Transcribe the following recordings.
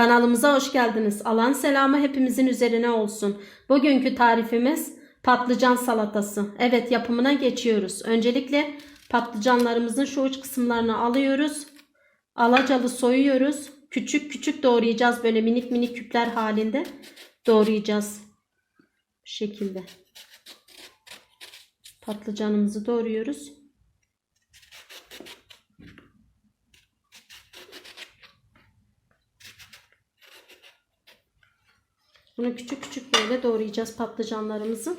Kanalımıza hoş geldiniz. Alan selamı hepimizin üzerine olsun. Bugünkü tarifimiz patlıcan salatası. Evet yapımına geçiyoruz. Öncelikle patlıcanlarımızın şu uç kısımlarını alıyoruz. Alacalı soyuyoruz. Küçük küçük doğrayacağız böyle minik minik küpler halinde doğrayacağız. Bu şekilde. Patlıcanımızı doğruyoruz. Bunu küçük küçük böyle doğrayacağız patlıcanlarımızı.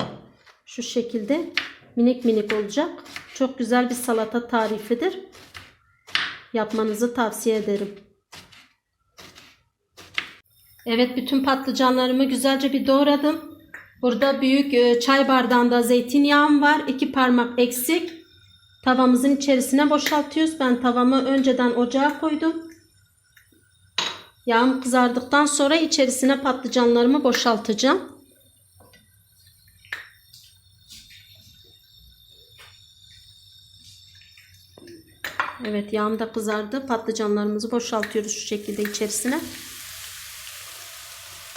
Şu şekilde minik minik olacak. Çok güzel bir salata tarifidir. Yapmanızı tavsiye ederim. Evet bütün patlıcanlarımı güzelce bir doğradım. Burada büyük e, çay bardağında zeytinyağım var. İki parmak eksik. Tavamızın içerisine boşaltıyoruz. Ben tavamı önceden ocağa koydum. Yağım kızardıktan sonra içerisine patlıcanlarımı boşaltacağım. Evet yağım da kızardı. Patlıcanlarımızı boşaltıyoruz şu şekilde içerisine.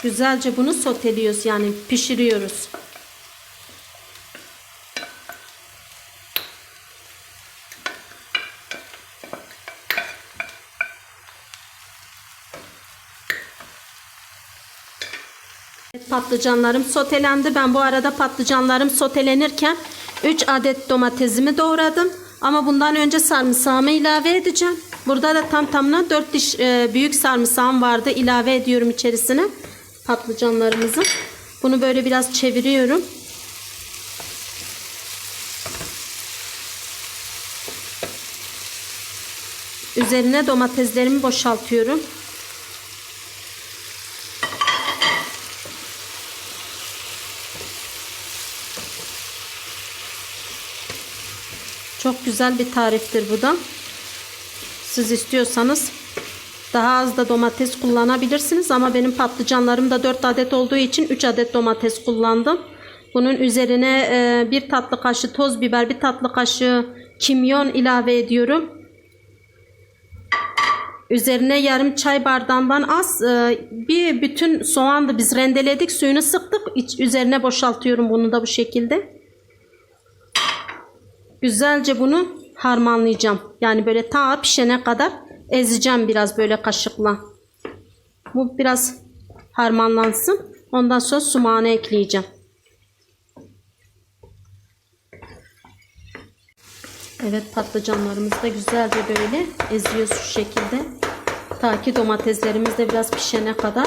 Güzelce bunu soteliyoruz yani pişiriyoruz. Patlıcanlarım sotelendi. Ben bu arada patlıcanlarım sotelenirken 3 adet domatesimi doğradım. Ama bundan önce sarımsağımı ilave edeceğim. Burada da tam tamına 4 diş e, büyük sarımsağım vardı. İlave ediyorum içerisine patlıcanlarımızı. Bunu böyle biraz çeviriyorum. Üzerine domateslerimi boşaltıyorum. Çok güzel bir tariftir bu da. Siz istiyorsanız daha az da domates kullanabilirsiniz ama benim patlıcanlarım da 4 adet olduğu için 3 adet domates kullandım. Bunun üzerine e, bir tatlı kaşığı toz biber, bir tatlı kaşığı kimyon ilave ediyorum. Üzerine yarım çay bardağından az e, bir bütün soğanı biz rendeledik, suyunu sıktık. Üzerine boşaltıyorum bunu da bu şekilde. Güzelce bunu harmanlayacağım. Yani böyle ta pişene kadar ezeceğim biraz böyle kaşıkla. Bu biraz harmanlansın. Ondan sonra sumağını ekleyeceğim. Evet patlıcanlarımızı da güzelce böyle eziyoruz şu şekilde. Ta ki domateslerimiz de biraz pişene kadar.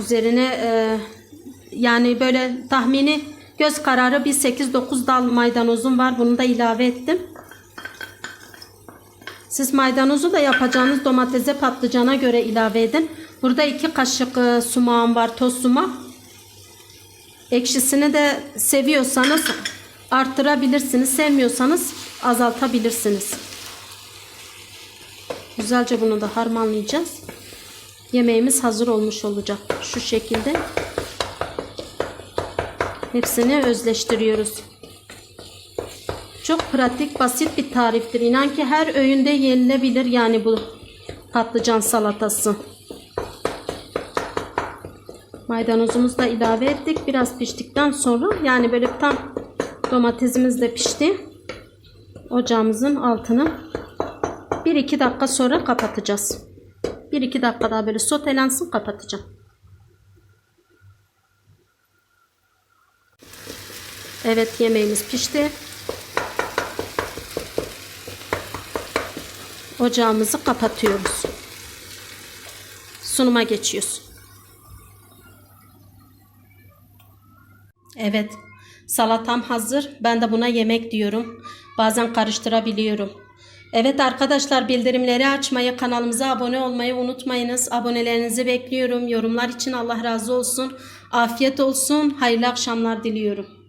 Üzerine e, yani böyle tahmini göz kararı bir 8-9 dal maydanozum var. Bunu da ilave ettim. Siz maydanozu da yapacağınız domatese patlıcana göre ilave edin. Burada 2 kaşık e, sumağım var toz sumak. Ekşisini de seviyorsanız arttırabilirsiniz. Sevmiyorsanız azaltabilirsiniz. Güzelce bunu da harmanlayacağız yemeğimiz hazır olmuş olacak. Şu şekilde hepsini özleştiriyoruz. Çok pratik, basit bir tariftir. İnan ki her öğünde yenilebilir yani bu patlıcan salatası. Maydanozumuzu da ilave ettik. Biraz piştikten sonra yani böyle tam domatesimiz de pişti. Ocağımızın altını 1-2 dakika sonra kapatacağız. 1-2 dakika daha böyle sotelensin kapatacağım. Evet yemeğimiz pişti. Ocağımızı kapatıyoruz. Sunuma geçiyoruz. Evet salatam hazır. Ben de buna yemek diyorum. Bazen karıştırabiliyorum. Evet arkadaşlar bildirimleri açmayı, kanalımıza abone olmayı unutmayınız. Abonelerinizi bekliyorum. Yorumlar için Allah razı olsun. Afiyet olsun. Hayırlı akşamlar diliyorum.